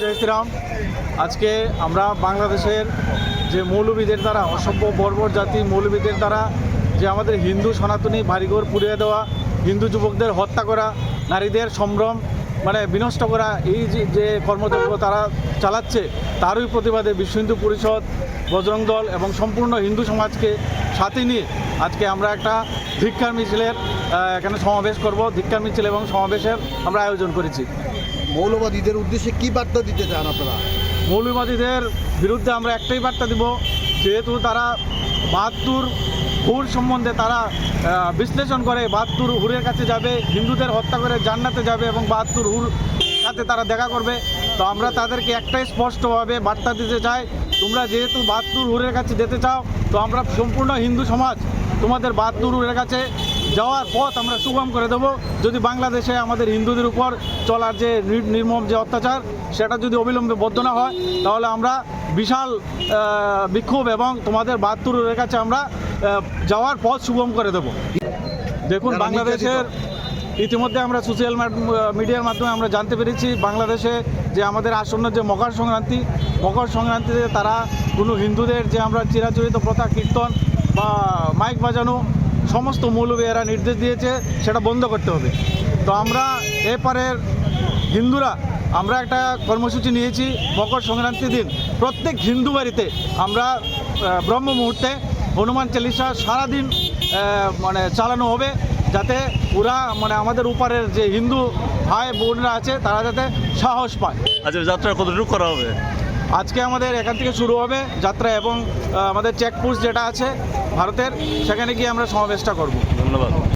জয় শ্রীরাম। আজকে আমরা বাংলাদেশের যে মৌলবীদের দ্বারা অসভ্য বর্বর জাতি মৌলবীদের দ্বারা যে আমাদের হিন্দু সনাতনী বাড়িঘর পুড়িয়ে দেওয়া, হিন্দু যুবকদের হত্যা করা, নারীদের সম্ভ্রম মানে বিনষ্ট করা, এই যে কর্মযজ্ঞ তারা চালাচ্ছে, তারই প্রতিবাদে বিশ্ব হিন্দু পরিষদ, বজরং দল এবং সম্পূর্ণ হিন্দু সমাজকে সাথে নিয়ে আজকে আমরা একটা ধিক্ষার মিছিলের এখানে সমাবেশ করব। ধিক্ষার মিছিল এবং সমাবেশের আমরা আয়োজন করেছি। মৌলবাদীদের উদ্দেশ্যে কি বার্তা দিতে চান আপনারা? মৌলবাদীদের বিরুদ্ধে আমরা একটাই বার্তা দিব, যেহেতু তারা বাহাত্তর হুর সম্বন্ধে তারা বিশ্লেষণ করে, বাহাত্তর হুরের কাছে যাবে, হিন্দুদের হত্যা করে জান্নাতে যাবে এবং বাহাত্তর হুর সাথে তারা দেখা করবে। তো আমরা তাদেরকে একটাই স্পষ্টভাবে বার্তা দিতে চাই, তোমরা যেহেতু বাহাত্তর হুরের কাছে যেতে চাও, তো আমরা সম্পূর্ণ হিন্দু সমাজ, তোমাদের বাহাত্তর হুরের কাছে যাওয়ার পথ আমরা সুগম করে দেবো। যদি বাংলাদেশে আমাদের হিন্দুদের উপর চলার যে নির- নির্মম যে অত্যাচার সেটা যদি অবিলম্বে বদ্ধ না হয় তাহলে আমরা বিশাল বিক্ষোভ এবং তোমাদের বাহাত্তরের কাছে আমরা যাওয়ার পথ সুগম করে দেবো। দেখুন বাংলাদেশের ইতিমধ্যে আমরা সোশ্যাল মিডিয়ার মাধ্যমে আমরা জানতে পেরেছি বাংলাদেশে যে আমাদের আসন্ন যে মকর সংক্রান্তি মকর সংক্রান্তিতে তারা কোনো হিন্দুদের যে আমরা চিরাচরিত প্রথা কীর্তন বা মাইক বাজানো সমস্ত মৌলবী এরা নির্দেশ দিয়েছে সেটা বন্ধ করতে হবে। তো আমরা এপারের হিন্দুরা আমরা একটা কর্মসূচি নিয়েছি মকর সংক্রান্তির দিন। প্রত্যেক হিন্দু বাড়িতে আমরা ব্রহ্ম মুহূর্তে হনুমান চালিসা সারাদিন মানে চালানো হবে যাতে ওরা মানে আমাদের উপারের যে হিন্দু ভাই বোনরা আছে তারা যাতে সাহস পায়। আচ্ছা যাত্রা কতটুকু করা হবে? আজকে আমাদের এখান থেকে শুরু হবে যাত্রা এবং আমাদের চেকপোস্ট যেটা আছে ভারতের সেখানে গিয়ে আমরা সমাবেশটা করব। ধন্যবাদ।